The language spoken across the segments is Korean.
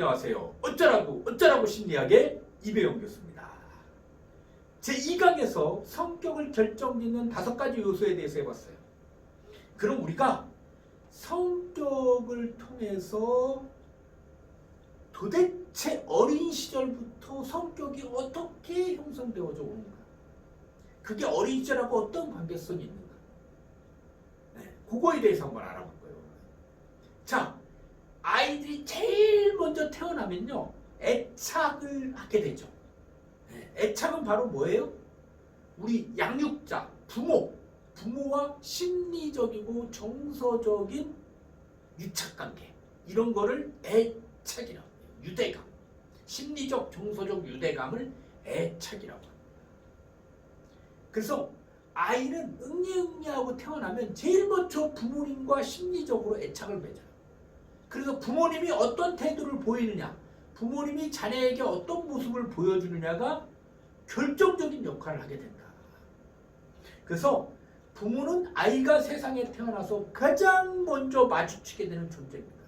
안녕하세요. 어쩌라고 어쩌라고 심리학의 이배용 교수입니다. 제 2강에서 성격을 결정짓는 다섯 가지 요소에 대해서 해봤어요. 그럼 우리가 성격을 통해서 도대체 어린 시절부터 성격이 어떻게 형성되어져 오는가? 그게 어린 시절하고 어떤 관계성이 있는가? 네, 그거에 대해서 한번 알아볼 거예요. 자, 아이들이 제일 먼저 태어나면요, 애착을 하게 되죠. 네, 애착은 바로 뭐예요? 우리 양육자, 부모, 부모와 심리적이고 정서적인 유착관계 이런 거를 애착이라고 해요. 유대감, 심리적, 정서적 유대감을 애착이라고 합니다. 그래서 아이는 응애응애하고 태어나면 제일 먼저 부모님과 심리적으로 애착을 맺어요. 그래서 부모님이 어떤 태도를 보이느냐, 부모님이 자녀에게 어떤 모습을 보여주느냐가 결정적인 역할을 하게 된다. 그래서 부모는 아이가 세상에 태어나서 가장 먼저 마주치게 되는 존재입니다.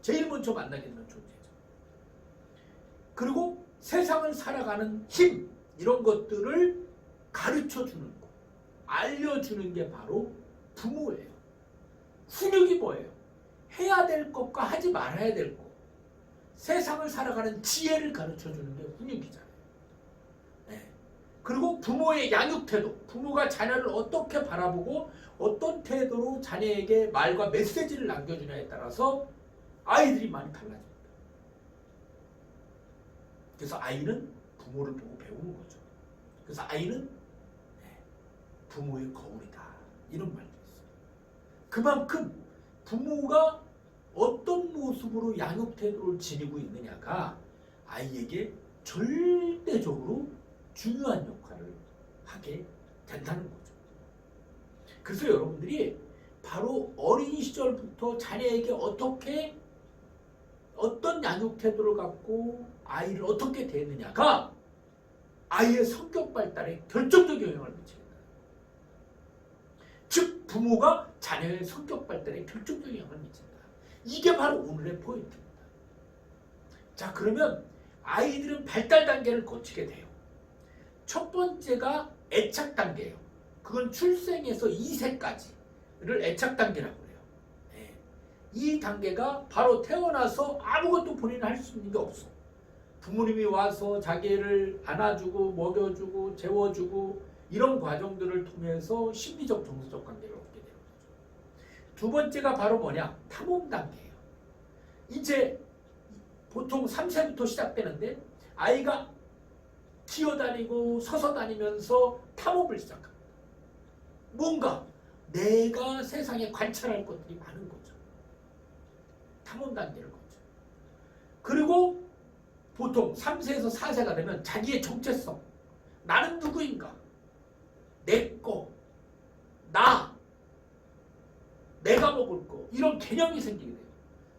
제일 먼저 만나게 되는 존재죠. 그리고 세상을 살아가는 힘, 이런 것들을 가르쳐 주는 거, 알려주는 게 바로 부모예요. 훈육이 뭐예요? 해야 될 것과 하지 말아야 될 것. 세상을 살아가는 지혜를 가르쳐 주는 게 훈육이잖아요. 네. 그리고 부모의 양육 태도, 부모가 자녀를 어떻게 바라보고 어떤 태도로 자녀에게 말과 메시지를 남겨주냐에 따라서 아이들이 많이 달라집니다. 그래서 아이는 부모를 보고 배우는 거죠. 그래서 아이는 네, 부모의 거울이다. 이런 있어요. 그만큼 부모가 어떤 모습으로 양육 태도를 지니고 있느냐가 아이에게 절대적으로 중요한 역할을 하게 된다는 거죠. 그래서 여러분들이 바로 어린 시절부터 자녀에게 어떻게 어떤 양육 태도를 갖고 아이를 어떻게 대느냐가 아이의 성격 발달에 결정적 영향을 미칩니다. 즉 부모가 자녀의 성격 발달에 결정적 영향을 미친다. 이게 바로 오늘의 포인트입니다. 자 그러면 아이들은 발달 단계를 거치게 돼요. 첫 번째가 애착 단계예요. 그건 출생에서 2세까지를 애착 단계라고 해요. 네. 이 단계가 바로 태어나서 아무것도 본인은 할수 있는 게 없어. 부모님이 와서 자기를 안아주고 먹여주고 재워주고 이런 과정들을 통해서 심리적 정서적 거죠. 두 번째가 바로 뭐냐? 탐험 단계예요. 이제 보통 3세부터 시작되는데 아이가 기어다니고 서서 다니면서 탐험을 시작합니다. 뭔가 내가 세상에 관찰할 것들이 많은 거죠. 탐험 단계를 거죠. 그리고 보통 3세에서 4세가 되면 자기의 정체성, 나는 누구인가, 내 거, 나, 이런 개념이 생기게 돼요.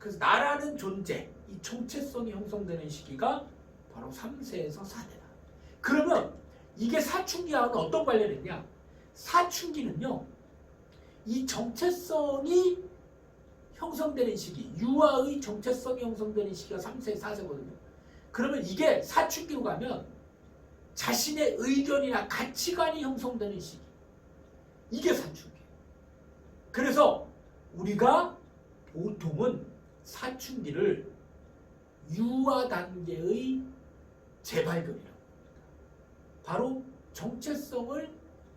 그래서 나라는 존재, 이 정체성이 형성되는 시기가 바로 3세에서 4세다. 그러면 이게 사춘기와는 어떤 관련이 있냐? 사춘기는요, 이 정체성이 형성되는 시기, 유아의 정체성이 형성되는 시기가 3세, 4세거든요. 그러면 이게 사춘기로 가면 자신의 의견이나 가치관이 형성되는 시기. 이게 사춘기. 그래서 우리가 보통은 사춘기를 유아 단계의 재발견이라고 합니다. 바로 정체성을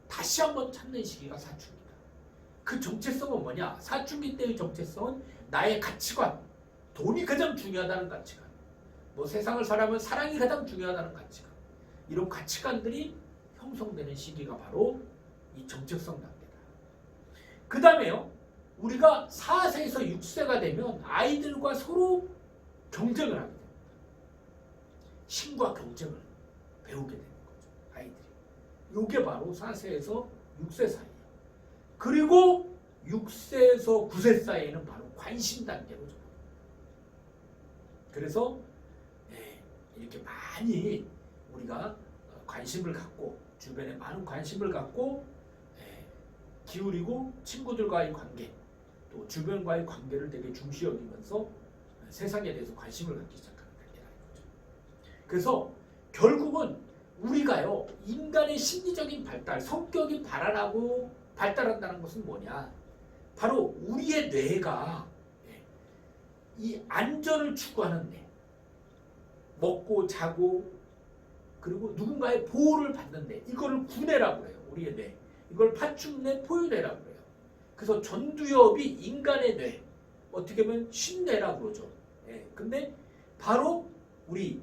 다시 한번 찾는 시기가 사춘기다. 그 정체성은 뭐냐? 사춘기 때의 정체성은 나의 가치관, 돈이 가장 중요하다는 가치관. 뭐 세상을 살아면 사랑이 가장 중요하다는 가치관. 이런 가치관들이 형성되는 시기가 바로 이 정체성 단계다. 그 다음에요. 우리가 4세에서 6세가 되면 아이들과 서로 경쟁을 하게 됩니다. 신과 경쟁을 배우게 되는 거죠. 아이들이. 이게 바로 4세에서 6세 사이예요. 그리고 6세에서 9세 사이에는 바로 관심 단계로 접니다. 그래서 네, 이렇게 많이 우리가 관심을 갖고 주변에 많은 관심을 갖고 네, 기울이고 친구들과의 관계 또 주변과의 관계를 되게 중시 여기면서 세상에 대해서 관심을 갖기 시작하는 단계라는 거죠. 그래서 결국은 우리가요 인간의 심리적인 발달, 성격이 발달하고 발달한다는 것은 뭐냐? 바로 우리의 뇌가 예, 이 안전을 추구하는 뇌, 먹고 자고 그리고 누군가의 보호를 받는데 이거를 구뇌라고 해요. 우리의 뇌. 이걸 파충뇌, 포유뇌라고 해요. 그래서 전두엽이 인간의 뇌, 어떻게 보면 신뇌라고 그러죠. 예, 근데 바로 우리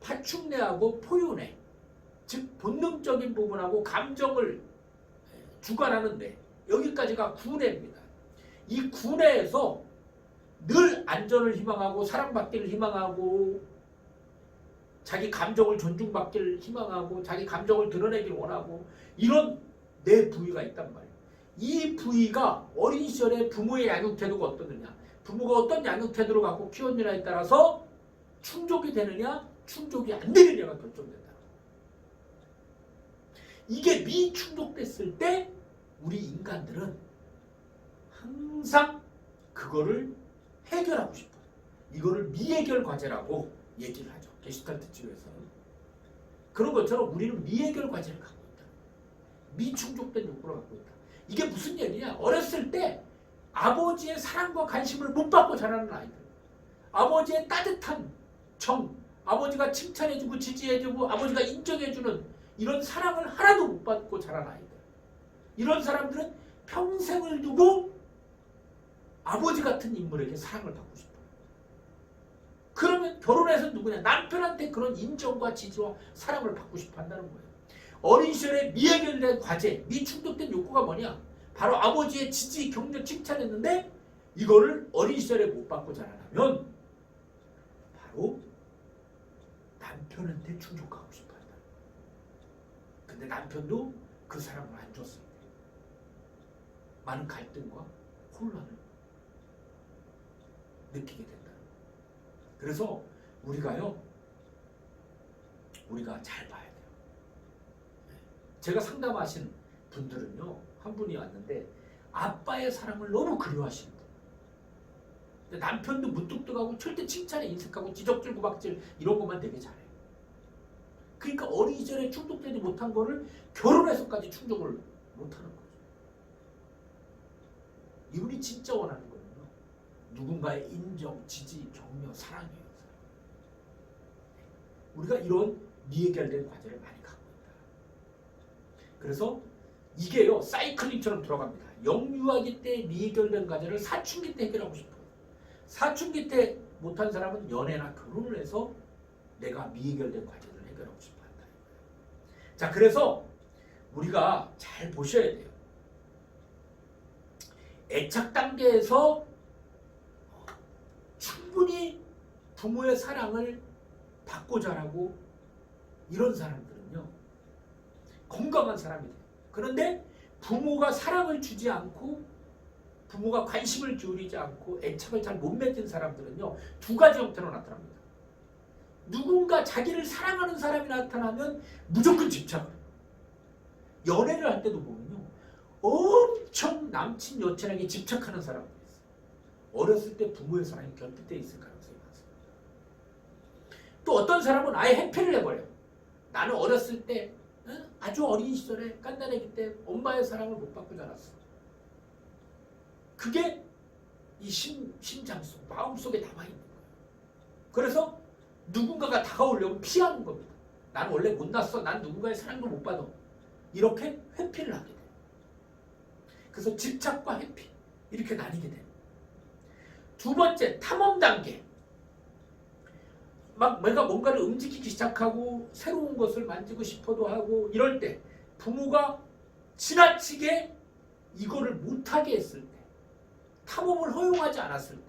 파충뇌하고 포유뇌, 즉 본능적인 부분하고 감정을 예, 주관하는 뇌, 여기까지가 구뇌입니다. 이 구뇌에서 늘 안전을 희망하고 사랑받기를 희망하고 자기 감정을 존중받기를 희망하고 자기 감정을 드러내길 원하고 이런 내 부위가 있단 말이에요. 이 부위가 어린 시절에 부모의 양육 태도가 어떻느냐 부모가 어떤 양육 태도를 갖고 키웠느냐에 따라서 충족이 되느냐 충족이 안 되느냐가 결정된다. 이게 미충족됐을 때 우리 인간들은 항상 그거를 해결하고 싶어요. 이거를 미해결 과제라고 얘기를 하죠. 게슈탈트 치료에서는. 그런 것처럼 우리는 미해결 과제를 갖고 있다. 미충족된 욕구를 갖고 있다. 이게 무슨 얘기냐? 어렸을 때 아버지의 사랑과 관심을 못 받고 자라는 아이들. 아버지의 따뜻한 정, 아버지가 칭찬해주고 지지해주고 아버지가 인정해주는 이런 사랑을 하나도 못 받고 자란 아이들. 이런 사람들은 평생을 두고 아버지 같은 인물에게 사랑을 받고 싶어. 그러면 결혼해서 누구냐? 남편한테 그런 인정과 지지와 사랑을 받고 싶어 한다는 거예요. 어린 시절에 미해결된 과제, 미충족된 욕구가 뭐냐? 바로 아버지의 지지, 격려, 칭찬했는데 이거를 어린 시절에 못 받고 자라나면 바로 남편한테 충족하고 싶어 한다. 근데 남편도 그 사랑을 안때 많은 갈등과 혼란을 느끼게 된다. 그래서 우리가요, 우리가 잘 봐야 돼요. 네. 제가 상담하신 분들은요, 한 분이 왔는데 아빠의 사랑을 너무 그리워하시는 분. 남편도 무뚝뚝하고 절대 칭찬에 인색하고 지적질 구박질 이런 것만 되게 잘해요. 그러니까 어린 시절에 충족되지 못한 거를 결혼해서까지 충족을 못하는 거죠. 이분이 진짜 원하는 거예요. 누군가의 인정, 지지, 격려, 사랑이에요. 사랑. 우리가 이런 미해결된 과제를 많이. 그래서 이게요 사이클링처럼 들어갑니다. 영유아기 때 미해결된 과제를 사춘기 때 해결하고 싶어요. 사춘기 때 못한 사람은 연애나 결혼을 해서 내가 미해결된 과제를 해결하고 싶어 한다. 자 그래서 우리가 잘 보셔야 돼요. 애착 단계에서 충분히 부모의 사랑을 받고 자라고 이런 사람들은요 건강한 사람이 돼요. 그런데 부모가 사랑을 주지 않고 부모가 관심을 기울이지 않고 애착을 잘 못 맺은 사람들은요 두 가지 형태로 나타납니다. 누군가 자기를 사랑하는 사람이 나타나면 무조건 집착을 해요. 연애를 할 때도 보면요 엄청 남친 여친에게 집착하는 사람들 있어요. 어렸을 때 부모의 사랑이 결핍돼 있을 가능성이 많습니다. 또 어떤 사람은 아예 회피를 해버려요. 나는 어렸을 때 응? 아주 어린 시절에 깐난애기 때 엄마의 사랑을 못 받고 자랐어. 그게 이 심, 심장 속, 마음 속에 남아있는 거예요. 그래서 누군가가 다가오려면 피하는 겁니다. 나는 원래 못났어. 난 누군가의 사랑도 못 받아. 이렇게 회피를 하게 돼요. 그래서 집착과 회피 이렇게 나뉘게 돼요. 두 번째 탐험 단계. 막 내가 뭔가를 움직이기 시작하고 새로운 것을 만지고 싶어도 하고 이럴 때 부모가 지나치게 이거를 못하게 했을 때 탐험을 허용하지 않았을 때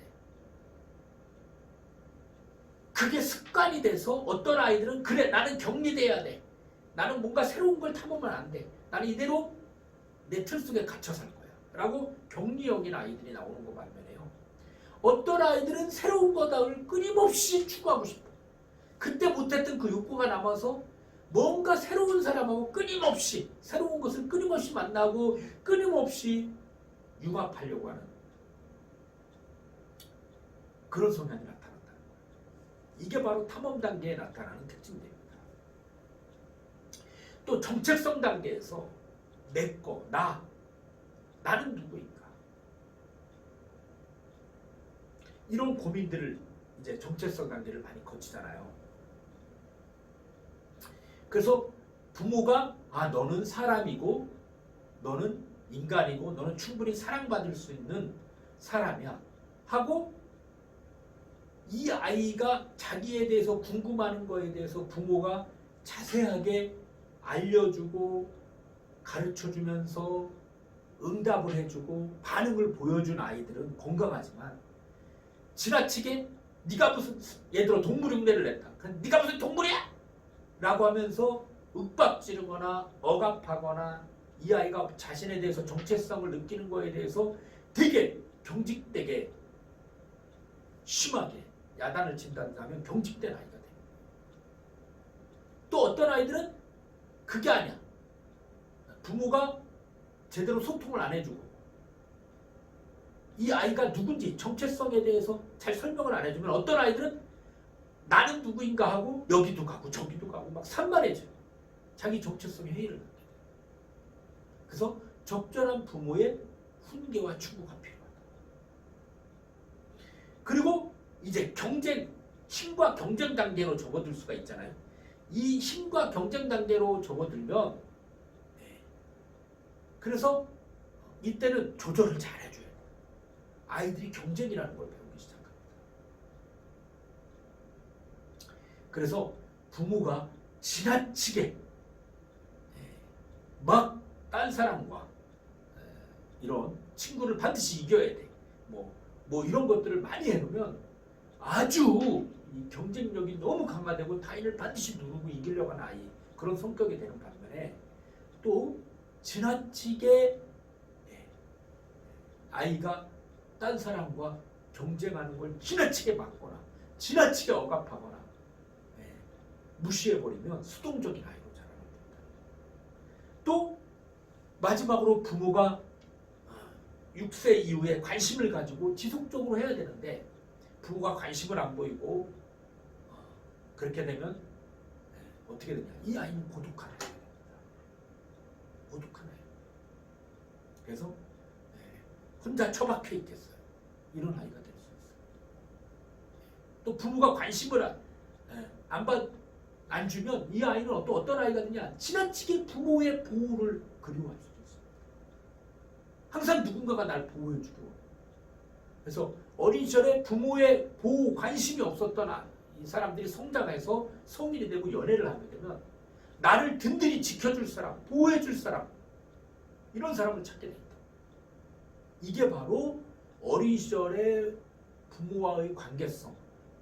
그게 습관이 돼서 어떤 아이들은 그래 나는 격리돼야 돼. 나는 뭔가 새로운 걸 탐험은 안돼. 나는 이대로 내 틀 속에 갇혀 살 거야. 라고 격리형인 아이들이 나오는 거 반면에요. 어떤 아이들은 새로운 거다를 끊임없이 추구하고 싶어 그때 못했던 그 욕구가 남아서 뭔가 새로운 사람하고 끊임없이 새로운 것을 끊임없이 만나고 끊임없이 융합하려고 하는 그런 성향이 나타난다는 거예요. 이게 바로 탐험 단계에 나타나는 특징입니다. 또 정체성 단계에서 내 거, 나, 나는 누구인가? 이런 고민들을 이제 정체성 단계를 많이 거치잖아요. 그래서 부모가 아 너는 사람이고 너는 인간이고 너는 충분히 사랑받을 수 있는 사람이야 하고 이 아이가 자기에 대해서 궁금하는 거에 대해서 부모가 자세하게 알려주고 가르쳐주면서 응답을 해주고 반응을 보여준 아이들은 건강하지만 지나치게 네가 무슨 예를 들어 동물 흉내를 냈다. 네가 무슨 동물이야? 라고 하면서 윽박 지르거나 억압하거나 이 아이가 자신에 대해서 정체성을 느끼는 거에 대해서 되게 경직되게 심하게 야단을 친다면 경직된 아이가 됩니다. 또 어떤 아이들은 그게 아니야. 부모가 제대로 소통을 안 해주고 이 아이가 누군지 정체성에 대해서 잘 설명을 안 해주면 어떤 아이들은 나는 누구인가 하고 여기도 가고 저기도 가고 막 산만해져. 자기 정체성의 회의를 하게 돼. 그래서 적절한 부모의 훈계와 추구가 필요하다. 그리고 이제 경쟁, 힘과 경쟁 단계로 접어들 수가 있잖아요. 이 힘과 경쟁 단계로 접어들면 네. 그래서 이때는 조절을 잘 해줘야 돼요. 아이들이 경쟁이라는 걸 배우기 시작합니다. 그래서 부모가 지나치게 네, 막딴 사람과 에, 이런 친구를 반드시 이겨야 돼. 뭐, 뭐 이런 것들을 많이 해놓으면 아주 이 경쟁력이 너무 강화되고 타인을 반드시 누르고 이기려고 하는 아이 그런 성격이 되는 반면에 또 지나치게 예, 아이가 딴 사람과 경쟁하는 걸 지나치게 막거나 지나치게 억압하거나 예, 무시해버리면 수동적인 아이로 자라는 겁니다. 또 마지막으로 부모가 6세 이후에 관심을 가지고 지속적으로 해야 되는데 부모가 관심을 안 보이고 어, 그렇게 되면 예, 어떻게 되냐 이 아이는 고독한 아이가 됩니다. 고독한 아이. 그래서 예, 혼자 처박혀 있겠어요. 이런 아이가 될 수 있어요. 또 부모가 관심을 안, 예, 안, 받, 안 주면 이 아이는 또 어떤 아이가 되냐 지나치게 부모의 보호를 그리워할 수도 있어요. 항상 누군가가 날 보호해주고 그래서 어린 시절에 부모의 보호 관심이 없었던 아- 이 사람들이 성장해서 성인이 되고 연애를 하게 되면 나를 든든히 지켜줄 사람, 보호해줄 사람 이런 사람을 찾게 된다. 이게 바로 어린 시절의 부모와의 관계성,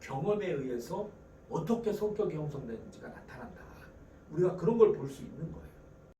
경험에 의해서 어떻게 성격이 형성되는지가 나타난다. 우리가 그런 걸 볼 수 있는 거예요.